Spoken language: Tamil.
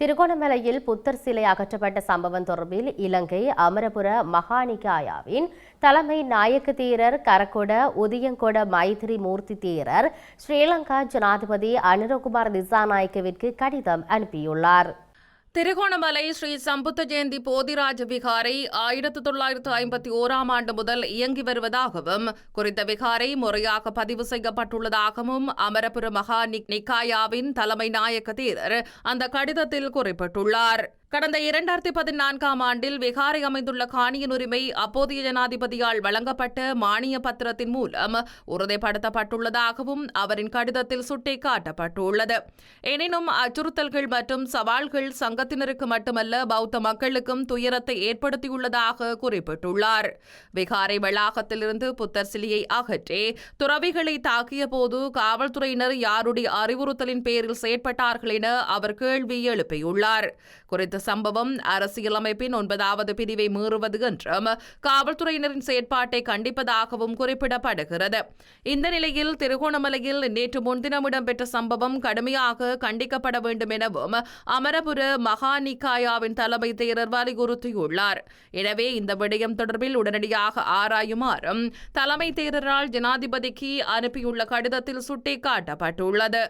திருகோணமலையில் புத்தர் சிலை அகற்றப்பட்ட சம்பவம் தொடர்பில் இலங்கை அமரபுர மகாணிகாயாவின் தலைமை நாயக்க தீரர் கரகொட உதயங்கொட மைத்திரி மூர்த்தி தேரர் ஸ்ரீலங்கா ஜனாதிபதி அனுரகுமார் திசாநாயக்கவிற்கு கடிதம் அனுப்பியுள்ளார். திருகோணமலை ஸ்ரீ சம்புத்த ஜெயந்தி போதிராஜ விகாரை ஆயிரத்து தொள்ளாயிரத்து ஐம்பத்தி ஓராம் ஆண்டு முதல் இயங்கி வருவதாகவும் குறித்த விகாரை முறையாக பதிவு செய்யப்பட்டுள்ளதாகவும் அமரபுர மகா நிக்காயாவின் தலைமை நாயக்க தீரர் அந்த கடிதத்தில் குறிப்பிட்டுள்ளார். கடந்த இரண்டாயிரத்தி பதினான்காம் ஆண்டில் விகாரை அமைந்துள்ள காணியின் உரிமை அப்போதைய ஜனாதிபதியால் வழங்கப்பட்ட மானிய பத்திரத்தின் மூலம் உறுதிப்படுத்தப்பட்டுள்ளதாகவும் அவரின் கடிதத்தில் சுட்டிக்காட்டப்பட்டுள்ளது. எனினும் அச்சுறுத்தல்கள் மற்றும் சவால்கள் சங்கத்தினருக்கு மட்டுமல்ல பௌத்த மக்களுக்கும் துயரத்தை ஏற்படுத்தியுள்ளதாக குறிப்பிட்டுள்ளார். விகாரை வளாகத்திலிருந்து புத்தர் சிலையை அகற்றி துறவிகளை தாக்கிய போது காவல்துறையினர் யாருடைய அறிவுறுத்தலின் பேரில் செயற்பட்டார்கள் என அவர் கேள்வி எழுப்பியுள்ளார். குறித்த சம்பவம் அரசியலமைப்பின் ஒன்பதாவது பிரிவை மீறுவது என்றும் காவல்துறையினரின் செயற்பாட்டை கண்டிப்பதாகவும் குறிப்பிடப்படுகிறது. இந்த நிலையில் திருகோணமலையில் நேற்று முன்தினம் இடம்பெற்ற சம்பவம் கடுமையாக கண்டிக்கப்பட வேண்டும் எனவும் அமரபுர மகாநிகாயாவின் தலைமை தேரர் வலியுறுத்தியுள்ளார். எனவே இந்த விடயம் தொடர்பில் உடனடியாக ஆராயுமாறும் தலைமை தேரரால் ஜனாதிபதிக்கு அனுப்பியுள்ள கடிதத்தில் சுட்டிக்காட்டப்பட்டுள்ளது.